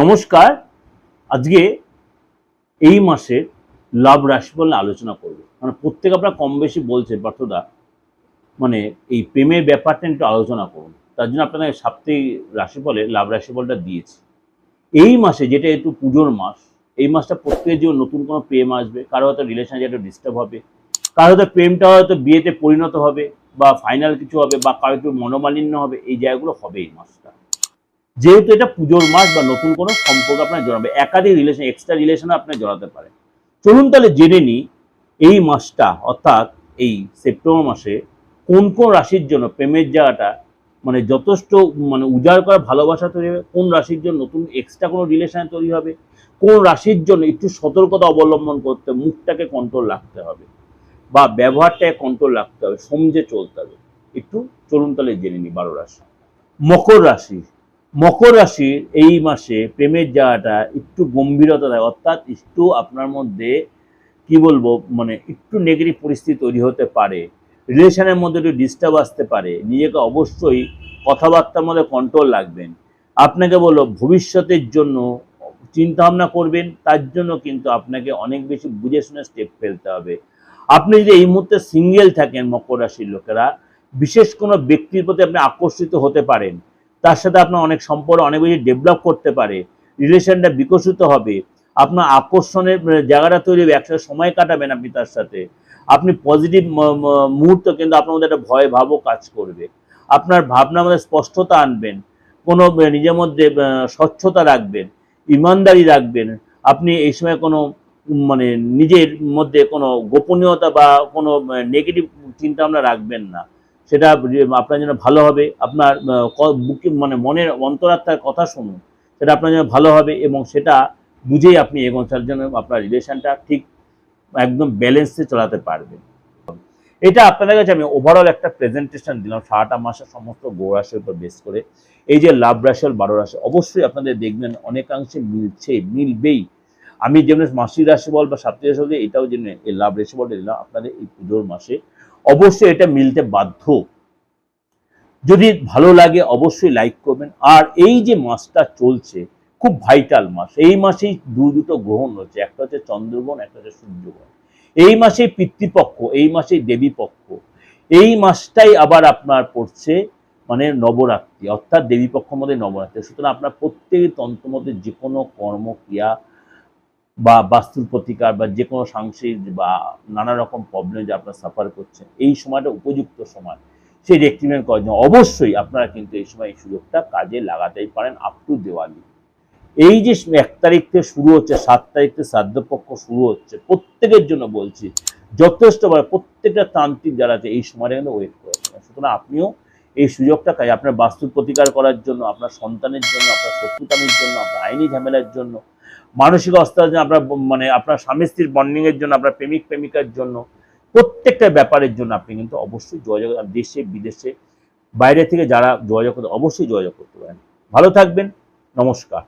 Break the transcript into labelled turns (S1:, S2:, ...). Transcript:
S1: নমস্কার। আজকে এই মাসের লাভ রাশিফল আলোচনা করব। মানে প্রত্যেক আপনারা কম বেশি বলছেন পার্থদা মানে এই প্রেমের ব্যাপারটা একটু আলোচনা করুন। তার জন্য আপনাদের সাপ্তাহিক রাশিফলে লাভ রাশিফলটা দিয়েছি। এই মাসে যেটা একটু পুজোর মাস, এই মাসটা প্রত্যেকের জীবন নতুন কোনো প্রেম আসবে, কারও হয়তো রিলেশন একটু ডিস্টার্ব হবে, কারও হয়তো প্রেমটা হয়তো বিয়েতে পরিণত হবে বা ফাইনাল কিছু হবে বা কারও একটু মনোমালিন্য হবে, এই জায়গাগুলো হবে এই মাসটা। যেহেতু এটা পুজোর মাস বা নতুন কোনো সম্পর্ক আপনার জড়াবে, একাধিক রিলেশন এক্সট্রা রিলেশনে আপনার জড়াতে পারে। চলুন তাহলে জেনে নিই এই মাসটা, অর্থাৎ এই সেপ্টেম্বর মাসে কোন কোন রাশির জন্য প্রেমের জায়গাটা মানে যথেষ্ট মানে উজাড় করা ভালোবাসা তৈরি হবে, কোন রাশির জন্য নতুন এক্সট্রা কোনো রিলেশন তৈরি হবে, কোন রাশির জন্য একটু সতর্কতা অবলম্বন করতে মুখটাকে কন্ট্রোল রাখতে হবে বা ব্যবহারটাকে কন্ট্রোল রাখতে হবে, সমঝে চলতে হবে। একটু চলুন তাহলে জেনে নিই বারো রাশি। মকর রাশি। মকর রাশির এই মাসে প্রেমের জায়গাটা একটু গম্ভীরতা দেয়, অর্থাৎ একটু আপনার মধ্যে কি বলব মানে একটু নেগেটিভ পরিস্থিতি তৈরি হতে পারে রিলেশনের মধ্যে একটু ডিস্টার্ব আসতে পারে, নিজেকে অবশ্যই কথাবার্তার মধ্যে কন্ট্রোল রাখবেন। আপনাকে বলল ভবিষ্যতের জন্য চিন্তা ভাবনা করবেন, তার জন্য কিন্তু আপনাকে অনেক বেশি বুঝে শুনে স্টেপ ফেলতে হবে। আপনি যদি এই মুহূর্তে সিঙ্গেল থাকেন মকর রাশির লোকেরা, বিশেষ কোনো ব্যক্তির প্রতি আপনি আকর্ষিত হতে পারেন। তার সাথে আপনার অনেক সম্পর্ক, অনেক বেশি ডেভেলপ করতে পারে। রিলেশনটা বিকশিত হবে। আপনার আকর্ষণের জায়গাটা তৈরি হবে, একসাথে সময় কাটাবেন আপনি তার সাথে। আপনি পজিটিভ মুহূর্ত কিন্তু আপনার মধ্যে একটা ভয় ভাবও কাজ করবে। আপনার ভাবনার মধ্যে স্পষ্টতা আনবেন। কোনো নিজের মধ্যে স্বচ্ছতা রাখবেন। ইমানদারি রাখবেন। আপনি এই সময় কোনো মানে নিজের মধ্যে কোনো গোপনীয়তা বা কোনো নেগেটিভ চিন্তা ভাবনা রাখবেন না। সেটা আপনার জন্য ভালো হবে, আপনার বুকে মানে মনের অন্তরাত্মার কথা শুনুন, সেটা আপনার জন্য ভালো হবে এবং সেটা বুঝেই আপনি এগোন জন্য আপনার রিলেশনটা ঠিক একদম ব্যালেন্সে চালাতে পারবেন। এটা আপনাদের কাছে আমি ওভারঅল একটা প্রেজেন্টেশন দিলাম, সারাটা মাসের সমস্ত গৌরাশির উপর বেস করে। এই যে লাভ রাশি আর বারো রাশি, অবশ্যই আপনাদের দেখবেন অনেকাংশে মিলছে, মিলবেই। আমি যেমন মাসিক রাশি বল বা সাপ্তাহিক রাশি বল, এটাও যেমন এই লাভ রাশি বলটা দিলাম, আপনাদের এই পুজোর মাসে অবশ্যই এটা মিলতে বাধ্য। যদি ভালো লাগে অবশ্যই লাইক করবেন। আর এই যে মাসটা চলছে, খুব ভাইটাল মাস। এই মাসেই দু দুটো গ্রহণ হচ্ছে। একটা হচ্ছে চন্দ্রগ্রহণ, একটা হচ্ছে সূর্যগ্রহণ। এই মাসেই পিতৃপক্ষ, এই মাসেই দেবী পক্ষ এই মাসটাই আবার আপনার পড়ছে মানে নবরাত্রি। অর্থাৎ দেবী পক্ষ মধ্যে নবরাত্রি। সুতরাং আপনার প্রত্যেকই তন্ত্র মধ্যে যে কোনো কর্মক্রিয়া বা বাস্তুর প্রতিকার বা যে কোনো সাংসারিক বা নানা রকম প্রবলেম যে আপনার সাফার করছেন, এই সময়টা উপযুক্ত সময়। সেই রেক্টিমেন্ট করার জন্য অবশ্যই আপনারা কিন্তু এই সময় এই সুযোগটা কাজে লাগাতেই পারেন আপ টু দেওয়ালি এই যে এক তারিখ থেকে শুরু হচ্ছে, সাত তারিখ থেকে শ্রাদ্ধপক্ষ শুরু হচ্ছে, প্রত্যেকের জন্য বলছি, যথেষ্ট প্রত্যেকটা তান্ত্রিক যারা আছে এই সময়টা কিন্তু ওয়েট করে সুতরাং আপনিও এই সুযোগটা কাজে, আপনার বাস্তুর প্রতিকার করার জন্য, আপনার সন্তানের জন্য, আপনার শত্রুতামির জন্য, আপনার আইনি ঝামেলার জন্য মানসিক অবস্থার জন্য আপনার মানে আপনার স্বামী স্ত্রীর বন্ডিংয়ের জন্য, আপনার প্রেমিক প্রেমিকার জন্য, প্রত্যেকটা ব্যাপারের জন্য আপনি কিন্তু অবশ্যই যোগাযোগ দেশে, বিদেশে, বাইরে থেকে যারা যোগাযোগ করতে, অবশ্যই যোগাযোগ করতে পারেন। ভালো থাকবেন। নমস্কার।